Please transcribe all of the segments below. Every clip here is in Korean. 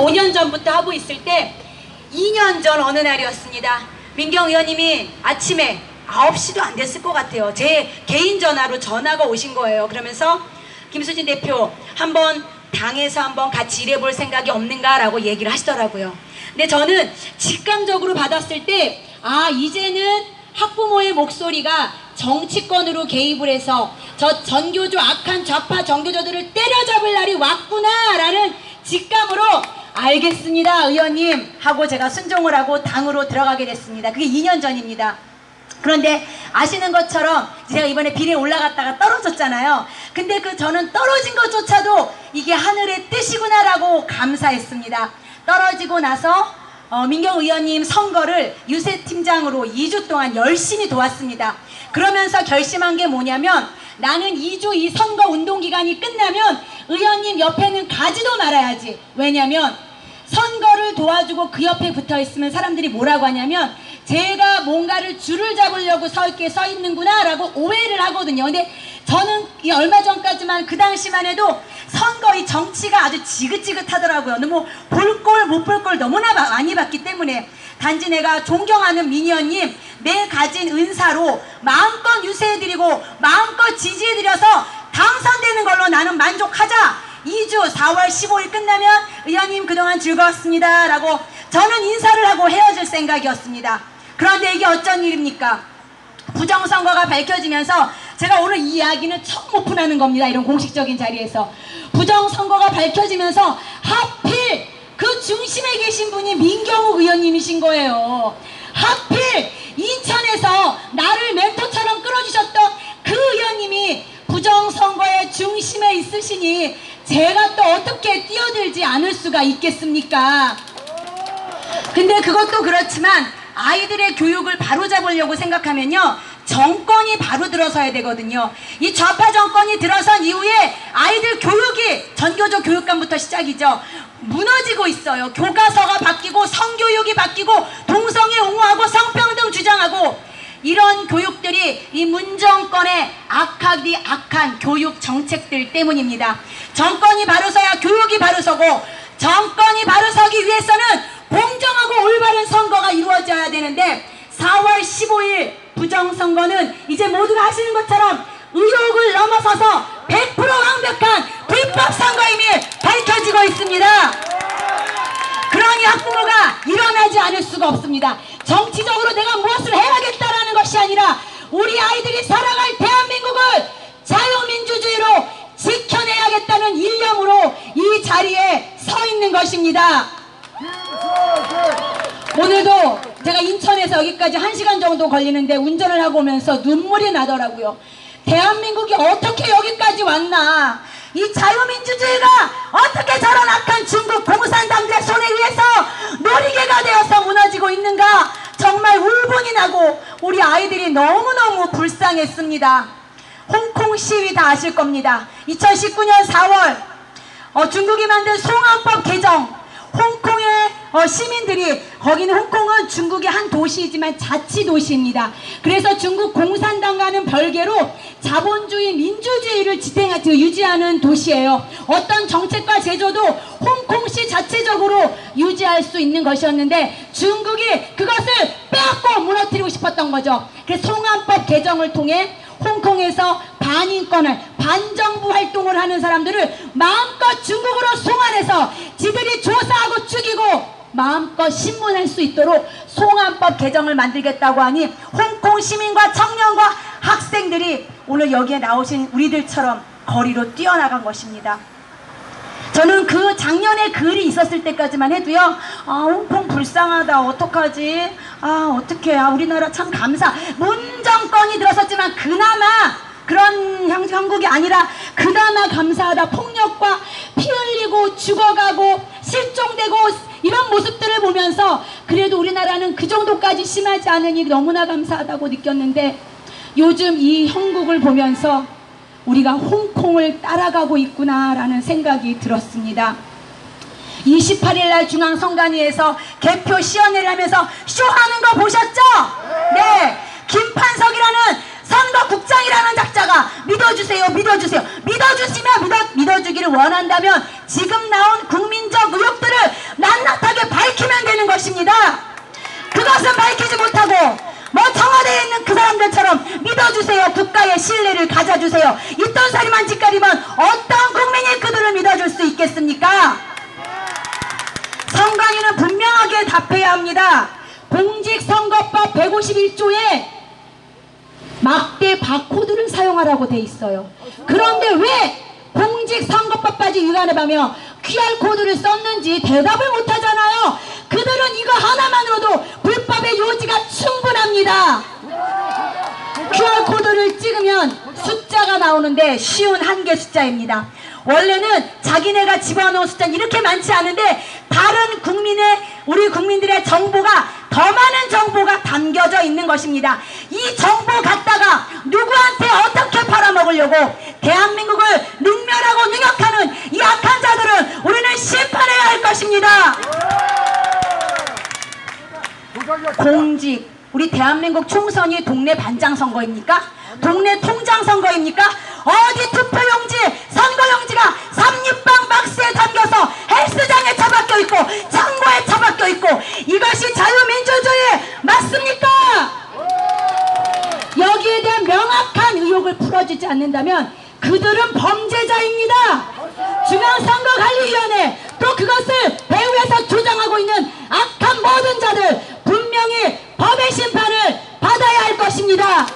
5년 전부터 하고 있을 때 2년 전 어느 날이었습니다. 민경 의원님이 아침에 9시도 안 됐을 것 같아요. 제 개인 전화로 전화가 오신 거예요. 그러면서 김수진 대표 한번 당에서 한번 같이 일해볼 생각이 없는가라고 얘기를 하시더라고요. 근데 저는 직감적으로 받았을 때 아 이제는 학부모의 목소리가 정치권으로 개입을 해서 저 전교조 악한 좌파 정교조들을 때려잡을 날이 왔구나라는 직감으로 알겠습니다 의원님 하고 제가 순종을 하고 당으로 들어가게 됐습니다. 그게 2년 전입니다. 그런데 아시는 것처럼 제가 이번에 비례 올라갔다가 떨어졌잖아요. 근데 그 저는 떨어진 것조차도 이게 하늘의 뜻이구나라고 감사했습니다. 떨어지고 나서 어, 민경 의원님 선거를 유세 팀장으로 2주 동안 열심히 도왔습니다. 그러면서 결심한 게 뭐냐면 나는 2주 이 선거 운동 기간이 끝나면 의원님 옆에는 가지도 말아야지. 왜냐면 선거를 도와주고 그 옆에 붙어 있으면 사람들이 뭐라고 하냐면 제가 뭔가를 줄을 잡으려고 서 있게 서 있는구나 라고 오해를 하거든요. 근데 저는 이 얼마 전까지만 그 당시만 해도 선거 이 정치가 아주 지긋지긋하더라고요. 너무 볼걸못볼걸 너무나 마- 많이 봤기 때문에 단지 내가 존경하는 미니언님 내 가진 은사로 마음껏 유세해드리고 마음껏 지지해드려서 당선되는 걸로 나는 만족하자. 2주 4월 15일 끝나면 의원님 그동안 즐거웠습니다. 라고 저는 인사를 하고 헤어질 생각이었습니다. 그런데 이게 어쩐 일입니까? 부정선거가 밝혀지면서 제가 오늘 이 이야기는 처음 오픈하는 겁니다. 이런 공식적인 자리에서. 부정선거가 밝혀지면서 하필 그 중심에 계신 분이 민경욱 의원님이신 거예요. 하필 인천에서 나를 멘토처럼 끌어주셨던 그 의원님이 부정선거의 중심에 있으시니 제가 또 어떻게 뛰어들지 않을 수가 있겠습니까? 근데 그것도 그렇지만 아이들의 교육을 바로잡으려고 생각하면요. 정권이 바로 들어서야 되거든요. 이 좌파 정권이 들어선 이후에 아이들 교육이 전교조 교육감부터 시작이죠. 무너지고 있어요. 교과서가 바뀌고 성교육이 바뀌고 동성애 옹호하고 성평등 주장하고 이런 교육들이 이 문정권의 악하디 악한 교육 정책들 때문입니다. 정권이 바로 서야 교육이 바로 서고 정권이 바로 서기 위해서는 공정하고 올바른 선거가 이루어져야 되는데 4월 15일 부정선거는 이제 모두가 아시는 것처럼 의혹을 넘어서서 100% 완벽한 불법 선거임이 밝혀지고 있습니다. 그러니 학부모가 일어나지 않을 수가 없습니다. 정치적으로 내가 무엇을 해야겠다라는 것이 아니라 우리 아이들이 살아갈 대한민국을 자유민주주의로 지켜내야겠다는 일념으로 이 자리에 서 있는 것입니다. 오늘도 제가 인천에서 여기까지 한시간 정도 걸리는데 운전을 하고 오면서 눈물이 나더라고요. 대한민국이 어떻게 여기까지 왔나? 이 자유민주주의가 어떻게 저런 악한 중국 공산당들의 손에 의해서 놀이개가 되어서 무너지고 있는가? 정말 울분이 나고 우리 아이들이 너무너무 불쌍했습니다. 홍콩 시위 다 아실 겁니다. 2019년 4월 어, 중국이 만든 송환법 개정 홍콩의 어, 시민들이 거기는 홍콩은 중국의 한 도시이지만 자치 도시입니다. 그래서 중국 공산당과는 별개로 자본주의 민주주의를 지탱하 그 유지하는 도시예요. 어떤 정책과 제도도 홍콩시 자체적으로 유지할 수 있는 것이었는데 중국이 그것을 빼앗고 무너뜨리고 싶었던 거죠. 그래서 송환법 개정을 통해 홍콩에서 반인권을 반정부 활동을 하는 사람들을 마음껏 중국으로 송환해서 지들이 조사하고 죽이고 마음껏 신문할 수 있도록 송환법 개정을 만들겠다고 하니 홍콩 시민과 청년과 학생들이 오늘 여기에 나오신 우리들처럼 거리로 뛰어나간 것입니다. 저는 그 작년에 글이 있었을 때까지만 해도요, 아, 홍콩 불쌍하다, 어떡하지? 아, 어떡해. 아, 우리나라 참 감사. 문정권이 들어섰지만 그나마 그런 형, 형국이 아니라 그나마 감사하다. 폭력과 피 흘리고 죽어가고 보면서 그래도 우리나라는 그 정도까지 심하지 않으니 너무나 감사하다고 느꼈는데 요즘 이 형국을 보면서 우리가 홍콩을 따라가고 있구나라는 생각이 들었습니다. 28일 날 중앙 선관위에서 개표 시연회를 하면서 쇼하는 거 보셨죠? 네. 김판석이라는 선거국장이라는 작자가 믿어주세요, 믿어주세요. 믿어주시면 믿어, 믿어주기를 원한다면 지금 나온 의혹들을 못하고 뭐 청와대에 있는 그 사람들처럼 믿어주세요. 국가의 신뢰를 가져주세요. 있던 소리만 짓거리면 어떤 국민이 그들을 믿어줄 수 있겠습니까? 선관위는 분명하게 답해야 합니다. 공직선거법 151조에 막대 바코드를 사용하라고 돼 있어요. 그런데 왜 공직선거법까지 위반해가며 QR코드를 썼는지 대답을 못하잖아요. 그들은 이거 하나만으로도 불법의 요지가 충분합니다. QR코드를 찍으면 숫자가 나오는데 쉬운 한 개 숫자입니다. 원래는 자기네가 집어넣은 숫자는 이렇게 많지 않은데 다른 국민의 우리 국민들의 정보가 더 많은 정보가 담겨져 있는 것입니다. 이 정보 갖다가 누구한테 어떻게 팔아먹으려고 대한민국을 능멸하고 능욕하는 이 악한 자들은 우리는 심판해야 할 것입니다. 공직 우리 대한민국 총선이 동네 반장 선거입니까? 동네 통장 선거입니까? 어디 투표용지 선거용지가 삼립방 박스에 담겨서 헬스장에 처박혀 있고 창고에 처박혀 있고 이것이 자유민주주의 맞습니까? 여기에 대한 명확한 의혹을 풀어주지 않는다면 그들은 범죄자입니다. 중앙선거관리위원회 또 그것을 배후에서 조장하고 있는 악한 모든 자들 분명히 법의 심판을 받아야 할 것입니다.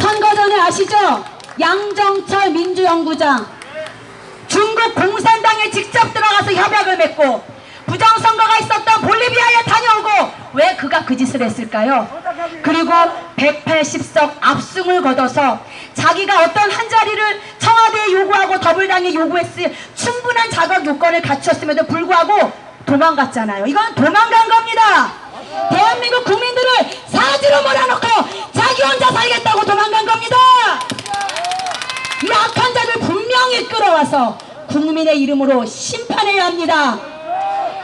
선거 전에 아시죠? 양정철 민주연구장 중국 공산당에 직접 들어가서 협약을 맺고 부정선거가 있었던 볼리비아에 다녀오고 왜 그가 그 짓을 했을까요? 그리고 180석 압승을 거둬서 자기가 어떤 한 자리를 청와대에 요구하고 더불당에 요구했을 충분한 자격 요건을 갖췄음에도 불구하고 도망갔잖아요. 이건 도망간 겁니다. 대한민국 국민들을 사지로 몰아넣고 자기 혼자 살겠다고 도망간 겁니다. 이 악한 자들 분명히 끌어와서 국민의 이름으로 심판해야 합니다.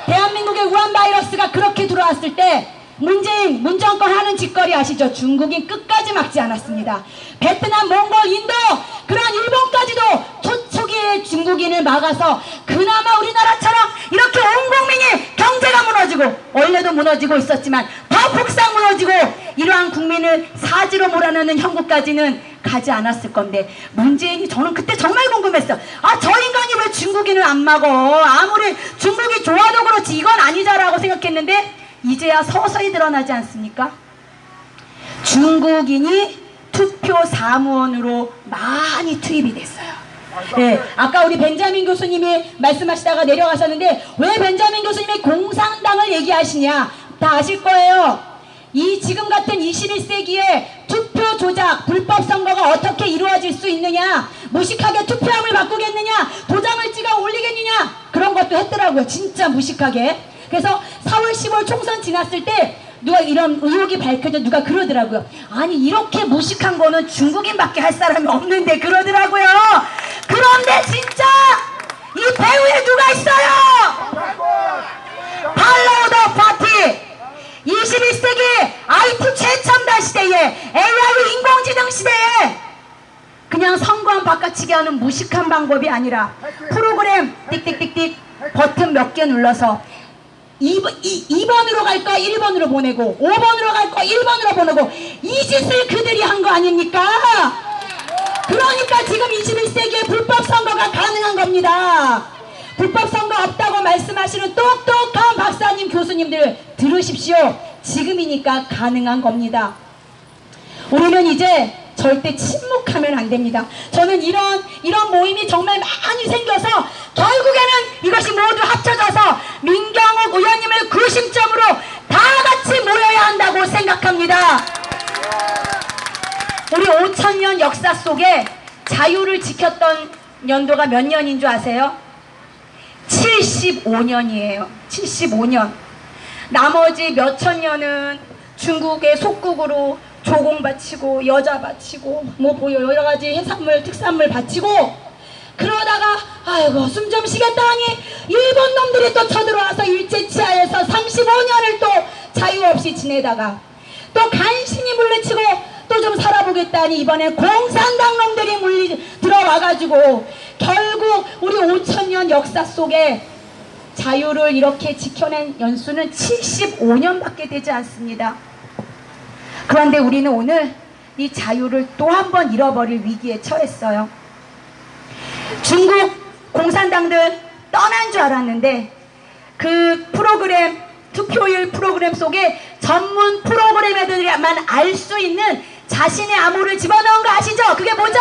대한민국의 우한 바이러스가 그렇게 들어왔을 때 문재인 문정권 하는 짓거리 아시죠? 중국인 끝까지 막지 않았습니다. 베트남, 몽골, 인도 그런 일본까지도 초초기에 중국인을 막아서 그나마 우리나라처럼 이렇게 온 국민이 경제가 무너지고 원래도 무너지고 있었지만 더 폭삭 무너지고 이러한 국민을 사지로 몰아넣는 형국까지는 가지 않았을 건데 문재인이 저는 그때 정말 궁금했어요. 아 저 인간이 왜 중국인을 안 막어? 아무리 중국이 좋아도 그렇지 이건 아니자라고 생각했는데 이제야 서서히 드러나지 않습니까? 중국인이 투표 사무원으로 많이 투입이 됐어요. 네, 아까 우리 벤자민 교수님이 말씀하시다가 내려가셨는데 왜 벤자민 교수님이 공산당을 얘기하시냐? 다 아실 거예요. 이 지금 같은 21세기에 투표 조작, 불법 선거가 어떻게 이루어질 수 있느냐? 무식하게 투표함을 바꾸겠느냐? 도장을 찍어 올리겠느냐? 그런 것도 했더라고요. 진짜 무식하게. 그래서 4월 10월 총선 지났을 때 누가 이런 의혹이 밝혀져 누가 그러더라고요. 아니 이렇게 무식한 거는 중국인밖에 할 사람이 없는데 그러더라고요. 그런데 진짜 이 배후에 누가 있어요? 팔로우 더 파티 21세기 IT 최첨단 시대에 AI 인공지능 시대에 그냥 선거한 바꿔치기 하는 무식한 방법이 아니라 프로그램 띡띡띡띡 버튼 몇 개 눌러서 2번, 2, 번으로 갈 거 1번으로 보내고 5번으로 갈 거 1번으로 보내고 이 짓을 그들이 한 거 아닙니까? 그러니까 지금 21세기에 불법 선거가 가능한 겁니다. 불법 선거 없다고 말씀하시는 똑똑한 박사님 교수님들 들으십시오. 지금이니까 가능한 겁니다. 우리는 이제 절대 침묵하면 안 됩니다. 저는 이런 이런 모임이 정말 많이 생겨서 결국에는 이것이 모두 합쳐져서 민경욱 의원님을 구심점으로 다 같이 모여야 한다고 생각합니다. 우리 5천년 역사 속에 자유를 지켰던 연도가 몇 년인 줄 아세요? 75년이에요. 75년. 나머지 몇천 년은 중국의 속국으로 조공 바치고 여자 바치고 뭐 여러 가지 해산물 특산물 바치고 그러다가 아이고 숨 좀 쉬겠다 하니 일본 놈들이 또 쳐들어와서 일제치하에서 35년을 또 자유 없이 지내다가 또 간신히 물리치고 또 좀 살아보겠다니 이번에 공산당 놈들이 물리 들어와가지고 결국 우리 5천년 역사 속에 자유를 이렇게 지켜낸 연수는 75년밖에 되지 않습니다. 그런데 우리는 오늘 이 자유를 또 한 번 잃어버릴 위기에 처했어요. 중국 공산당들 떠난 줄 알았는데 그 프로그램 투표율 프로그램 속에 전문 프로그램 애들만 알 수 있는 자신의 암호를 집어넣은 거 아시죠? 그게 뭐죠?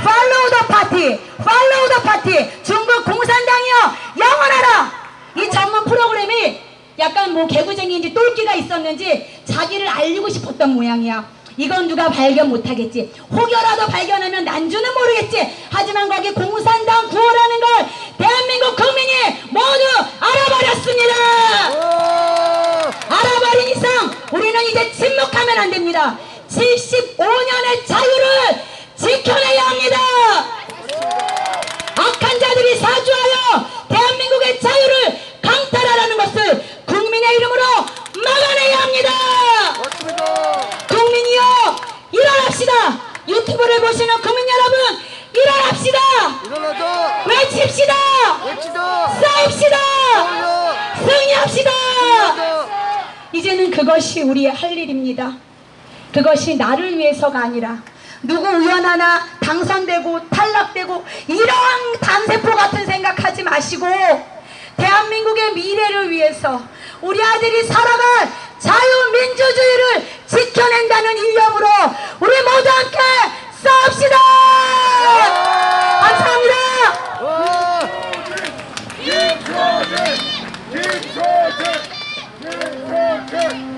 Follow the party, follow the party. 중국 공산당이요, 영원하라. 이 전문 프로그램이 약간 뭐 개구쟁이인지 똘끼가 있었는지 자기를 알리고 싶었던 모양이야. 이건 누가 발견 못하겠지. 혹여라도 발견하면 난주는 모르겠지. 하지만 거기 공산당 구호라는 걸 대한민국 국민이 모두 알아버렸습니다. 알아버린 이상 우리는 이제 됩니다. 75년의 자유를 지켜내야 합니다. 악한 자들이 사주하여 대한민국의 자유를 강탈하라는 것을 국민의 이름으로 막아내야 합니다. 국민이요 일어납시다. 유튜브를 보시는 국민 여러분 일어납시다. 외칩시다. 싸웁시다. 승리합시다. 이제는 그것이 우리의 할 일입니다. 그것이 나를 위해서가 아니라 누구 우연하나 당선되고 탈락되고 이러한 단세포 같은 생각하지 마시고 대한민국의 미래를 위해서 우리 아들이 살아갈 자유민주주의를 지켜낸다는 일념으로 우리 모두 함께 싸웁시다! 감사합니다! 김소진! 김소진! 김소진!